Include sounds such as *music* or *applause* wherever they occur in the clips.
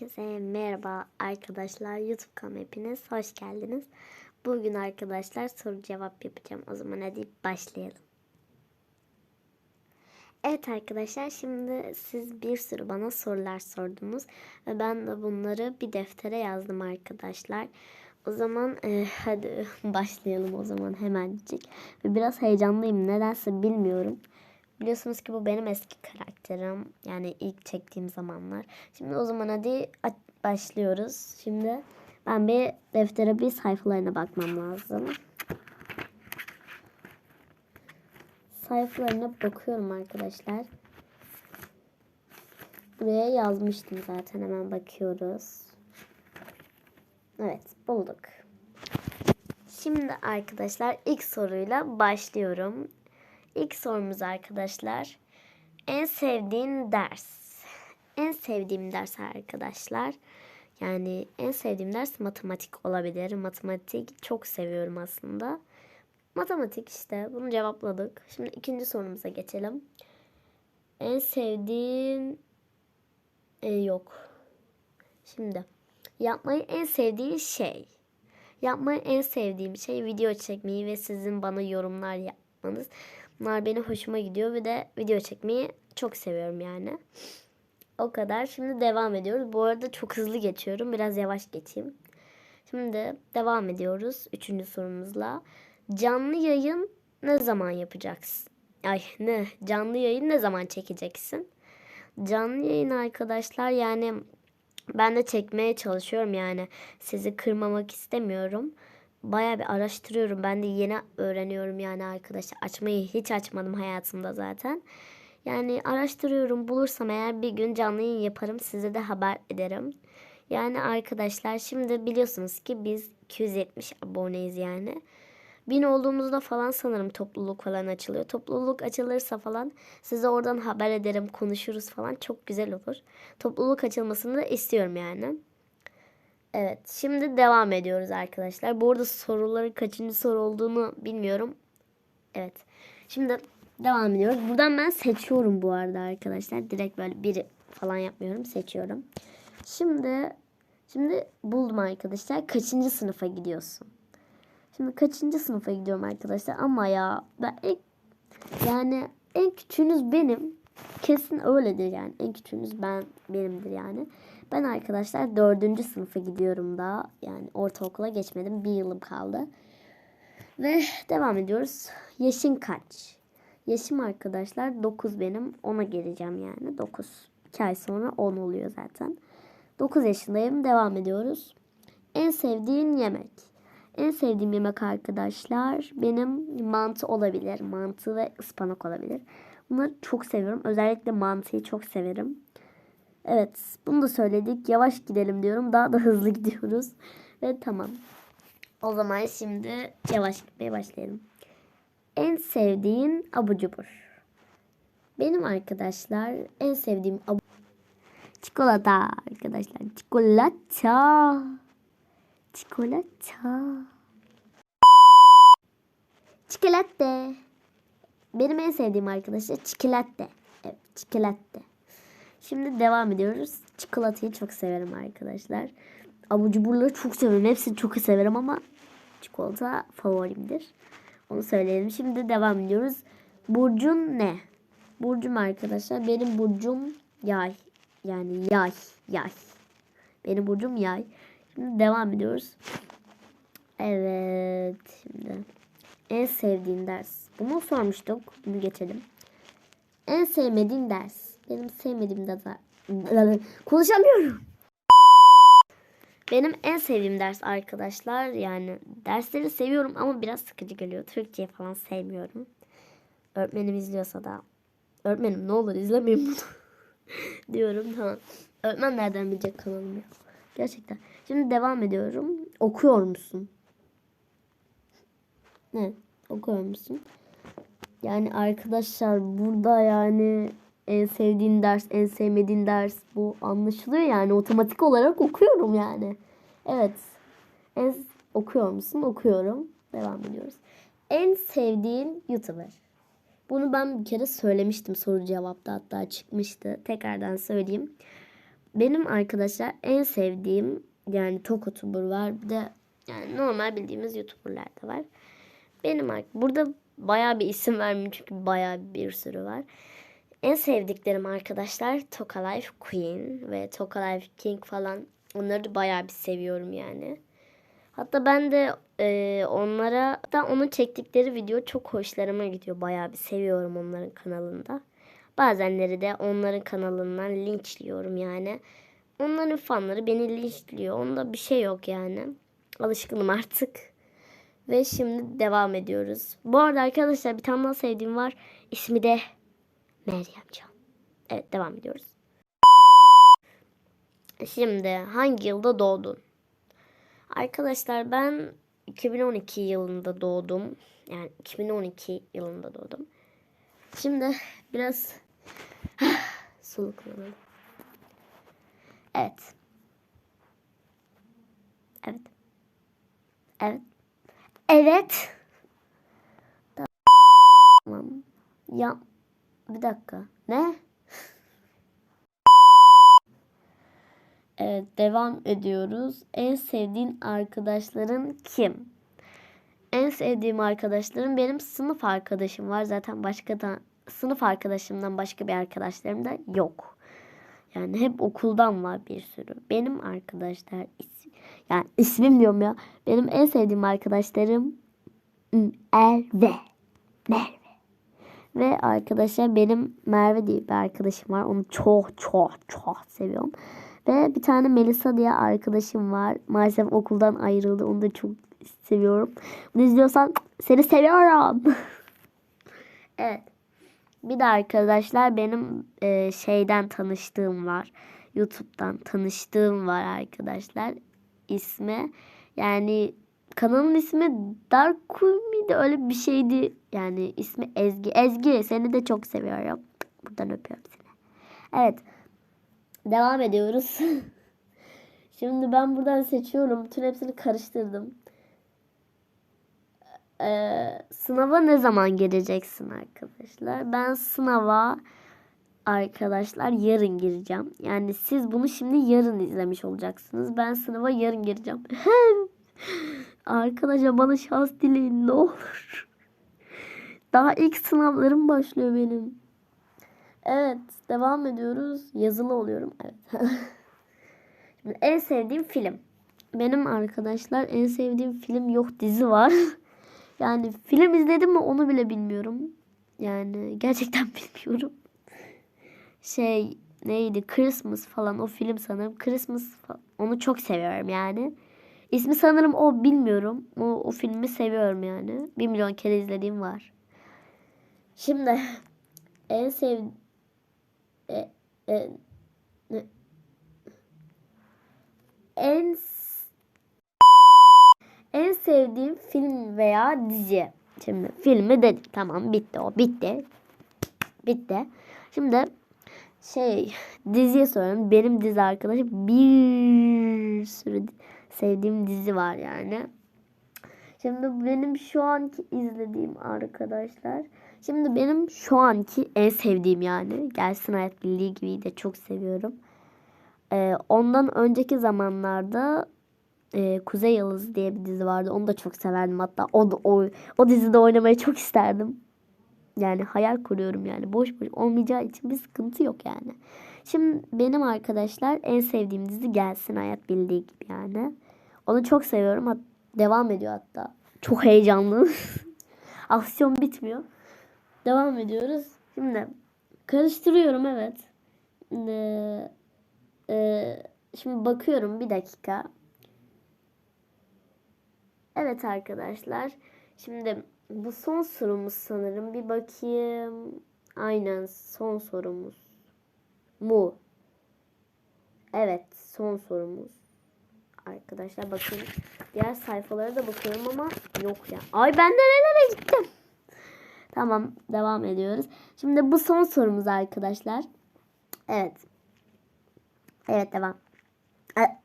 Herkese merhaba arkadaşlar. YouTube kanalıma hepiniz hoş geldiniz. Bugün arkadaşlar soru cevap yapacağım. O zaman hadi başlayalım. Evet arkadaşlar şimdi siz bir sürü bana sorular sordunuz. Ve ben de bunları bir deftere yazdım arkadaşlar. O zaman e, hadi *laughs* başlayalım o zaman hemencik. Biraz heyecanlıyım nedense bilmiyorum. Biliyorsunuz ki bu benim eski karakterim. Yani ilk çektiğim zamanlar. Şimdi o zaman hadi başlıyoruz. Şimdi ben bir deftere bir sayfalarına bakmam lazım. Sayfalarına bakıyorum arkadaşlar. Buraya yazmıştım zaten hemen bakıyoruz. Evet bulduk. Şimdi arkadaşlar ilk soruyla başlıyorum. İlk sorumuz arkadaşlar. En sevdiğin ders. En sevdiğim ders arkadaşlar. Yani en sevdiğim ders matematik olabilir. Matematik çok seviyorum aslında. Matematik işte bunu cevapladık. Şimdi ikinci sorumuza geçelim. En sevdiğin e, yok. Şimdi yapmayı en sevdiğin şey. Yapmayı en sevdiğim şey video çekmeyi ve sizin bana yorumlar yapmanız. Bunlar benim hoşuma gidiyor ve de video çekmeyi çok seviyorum yani. O kadar. Şimdi devam ediyoruz. Bu arada çok hızlı geçiyorum. Biraz yavaş geçeyim. Şimdi devam ediyoruz. Üçüncü sorumuzla. Canlı yayın ne zaman yapacaksın? Ay ne? Canlı yayın ne zaman çekeceksin? Canlı yayın arkadaşlar yani ben de çekmeye çalışıyorum yani. Sizi kırmamak istemiyorum. Bayağı bir araştırıyorum. Ben de yeni öğreniyorum yani arkadaşlar. Açmayı hiç açmadım hayatımda zaten. Yani araştırıyorum. Bulursam eğer bir gün canlı yayın yaparım. Size de haber ederim. Yani arkadaşlar şimdi biliyorsunuz ki biz 270 aboneyiz yani. Bin olduğumuzda falan sanırım topluluk falan açılıyor. Topluluk açılırsa falan size oradan haber ederim, konuşuruz falan. Çok güzel olur. Topluluk açılmasını da istiyorum yani. Evet, şimdi devam ediyoruz arkadaşlar. Bu arada soruların kaçıncı soru olduğunu bilmiyorum. Evet. Şimdi devam ediyoruz. Buradan ben seçiyorum bu arada arkadaşlar. Direkt böyle biri falan yapmıyorum. Seçiyorum. Şimdi şimdi buldum arkadaşlar. Kaçıncı sınıfa gidiyorsun? Şimdi kaçıncı sınıfa gidiyorum arkadaşlar? Ama ya ben ilk yani en küçüğünüz benim. Kesin öyledir yani. En küçüğünüz ben benimdir yani. Ben arkadaşlar dördüncü sınıfa gidiyorum daha. Yani ortaokula geçmedim. Bir yılım kaldı. Ve devam ediyoruz. Yaşın kaç? Yaşım arkadaşlar 9 benim. 10'a geleceğim yani. 9. 2 ay sonra 10 oluyor zaten. 9 yaşındayım. Devam ediyoruz. En sevdiğin yemek. En sevdiğim yemek arkadaşlar benim mantı olabilir. Mantı ve ıspanak olabilir. Bunları çok seviyorum. Özellikle mantıyı çok severim. Evet bunu da söyledik. Yavaş gidelim diyorum. Daha da hızlı *laughs* gidiyoruz. Ve tamam. O zaman şimdi yavaş gitmeye başlayalım. En sevdiğin abur cubur. Benim arkadaşlar en sevdiğim abur Çikolata arkadaşlar. Çikolata. Çikolata. Çikolata. Benim en sevdiğim arkadaşlar çikolata. Evet çikolata. Şimdi devam ediyoruz. Çikolatayı çok severim arkadaşlar. Abur cuburları çok severim. Hepsini çok severim ama çikolata favorimdir. Onu söyleyelim. Şimdi devam ediyoruz. Burcun ne? Burcum arkadaşlar. Benim burcum yay. Yani yay. Yay. Benim burcum yay. Şimdi devam ediyoruz. Evet. Şimdi en sevdiğin ders. Bunu sormuştuk. Bunu geçelim. En sevmediğin ders. Benim sevmediğim de konuşamıyorum. Benim en sevdiğim ders arkadaşlar. Yani dersleri seviyorum ama biraz sıkıcı geliyor. Türkçe falan sevmiyorum. Öğretmenim izliyorsa da öğretmenim ne olur izlemeyin bunu *laughs* diyorum tamam. Öğretmen nereden bilecek kanalımı? Gerçekten. Şimdi devam ediyorum. Okuyor musun? Ne? Okuyor musun? Yani arkadaşlar burada yani en sevdiğin ders, en sevmediğin ders bu anlaşılıyor yani otomatik olarak okuyorum yani. Evet. En okuyor musun? Okuyorum. Devam ediyoruz. En sevdiğin YouTuber. Bunu ben bir kere söylemiştim soru cevapta hatta çıkmıştı. Tekrardan söyleyeyim. benim arkadaşlar en sevdiğim yani tok youtuber var. Bir de yani normal bildiğimiz youtuberlar da var. Benim burada bayağı bir isim vermeyeyim çünkü bayağı bir sürü var. En sevdiklerim arkadaşlar Toka Life Queen ve Toka Life King falan. Onları da bayağı bir seviyorum yani. Hatta ben de e, onlara da onun çektikleri video çok hoşlarıma gidiyor. Bayağı bir seviyorum onların kanalında. Bazenleri de onların kanalından linçliyorum yani. Onların fanları beni linçliyor. Onda bir şey yok yani. Alışkınım artık. Ve şimdi devam ediyoruz. Bu arada arkadaşlar bir tane daha sevdiğim var. İsmi de Meryem Can. Evet devam ediyoruz. Şimdi hangi yılda doğdun? Arkadaşlar ben 2012 yılında doğdum. Yani 2012 yılında doğdum. Şimdi biraz *sighs* soluklanalım. Evet. Evet. Evet. Evet. Tamam. Ya bir dakika. Ne? *laughs* Evet, devam ediyoruz. En sevdiğin arkadaşların kim? En sevdiğim arkadaşlarım benim sınıf arkadaşım var. Zaten başka da sınıf arkadaşımdan başka bir arkadaşlarım da yok. Yani hep okuldan var bir sürü. Benim arkadaşlar is- yani ismim diyorum ya. Benim en sevdiğim arkadaşlarım Merve. Merve. Ve arkadaşlar benim Merve diye bir arkadaşım var. Onu çok çok çok seviyorum. Ve bir tane Melisa diye arkadaşım var. Maalesef okuldan ayrıldı. Onu da çok seviyorum. Bunu izliyorsan seni seviyorum. *laughs* evet. Bir de arkadaşlar benim e, şeyden tanıştığım var. YouTube'dan tanıştığım var arkadaşlar. İsmi yani kanalın ismi Dark miydi? Öyle bir şeydi. Yani ismi Ezgi. Ezgi seni de çok seviyorum. Buradan öpüyorum seni. Evet. Devam ediyoruz. *laughs* Şimdi ben buradan seçiyorum. Bütün hepsini karıştırdım. Ee, sınava ne zaman geleceksin arkadaşlar? Ben sınava arkadaşlar yarın gireceğim. Yani siz bunu şimdi yarın izlemiş olacaksınız. Ben sınava yarın gireceğim. *laughs* arkadaşlar bana şans dileyin ne olur. Daha ilk sınavlarım başlıyor benim. Evet devam ediyoruz. Yazılı oluyorum. Evet. *laughs* Şimdi en sevdiğim film. Benim arkadaşlar en sevdiğim film yok dizi var. *laughs* yani film izledim mi onu bile bilmiyorum. Yani gerçekten *laughs* bilmiyorum. Şey neydi Christmas falan o film sanırım. Christmas falan. onu çok seviyorum yani. İsmi sanırım o bilmiyorum. O, o filmi seviyorum yani. Bir milyon kere izlediğim var. Şimdi en sev e, e, en en sevdiğim film veya dizi. Şimdi filmi dedik tamam bitti o bitti. Bitti. Şimdi şey diziye soralım. Benim dizi arkadaşım bir sürü sevdiğim dizi var yani. Şimdi benim şu anki izlediğim arkadaşlar. Şimdi benim şu anki en sevdiğim yani. Gelsin Hayat Birliği gibi de çok seviyorum. Ee, ondan önceki zamanlarda e, Kuzey Yıldızı diye bir dizi vardı. Onu da çok severdim. Hatta o, o, o dizide oynamayı çok isterdim. Yani hayal kuruyorum yani. Boş boş olmayacağı için bir sıkıntı yok yani. Şimdi benim arkadaşlar en sevdiğim dizi Gelsin Hayat Bildiği gibi yani. Onu çok seviyorum. Hat devam ediyor hatta. Çok heyecanlı. *laughs* Aksiyon bitmiyor. Devam ediyoruz. Şimdi karıştırıyorum evet. Ee, e, şimdi bakıyorum bir dakika. Evet arkadaşlar. Şimdi bu son sorumuz sanırım. Bir bakayım. Aynen son sorumuz. Mu. Evet son sorumuz. Arkadaşlar bakın. Diğer sayfalara da bakıyorum ama yok ya. Ay ben nerelere gittim? Tamam devam ediyoruz. Şimdi bu son sorumuz arkadaşlar. Evet. Evet devam. E-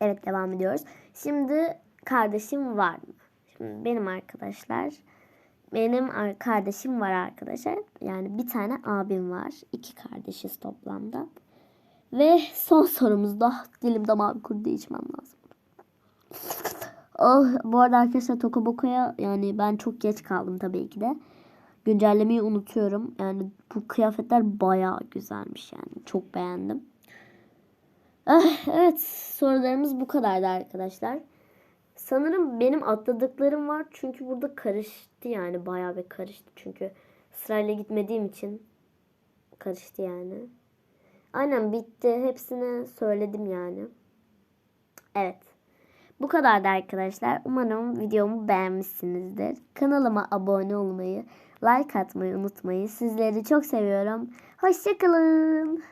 Evet devam ediyoruz. Şimdi kardeşim var mı? Şimdi benim arkadaşlar benim ar- kardeşim var arkadaşlar. Yani bir tane abim var. İki kardeşiz toplamda. Ve son sorumuzda dilim damağım kurudu içmem lazım. Oh, bu arada arkadaşlar Tokoboko'ya yani ben çok geç kaldım tabii ki de. Güncellemeyi unutuyorum. Yani bu kıyafetler bayağı güzelmiş yani. Çok beğendim. Ah, evet sorularımız bu kadardı arkadaşlar. Sanırım benim atladıklarım var. Çünkü burada karıştı yani. Bayağı bir karıştı. Çünkü sırayla gitmediğim için karıştı yani. Aynen bitti. Hepsini söyledim yani. Evet. Bu kadardı arkadaşlar. Umarım videomu beğenmişsinizdir. Kanalıma abone olmayı, like atmayı unutmayın. Sizleri çok seviyorum. Hoşçakalın.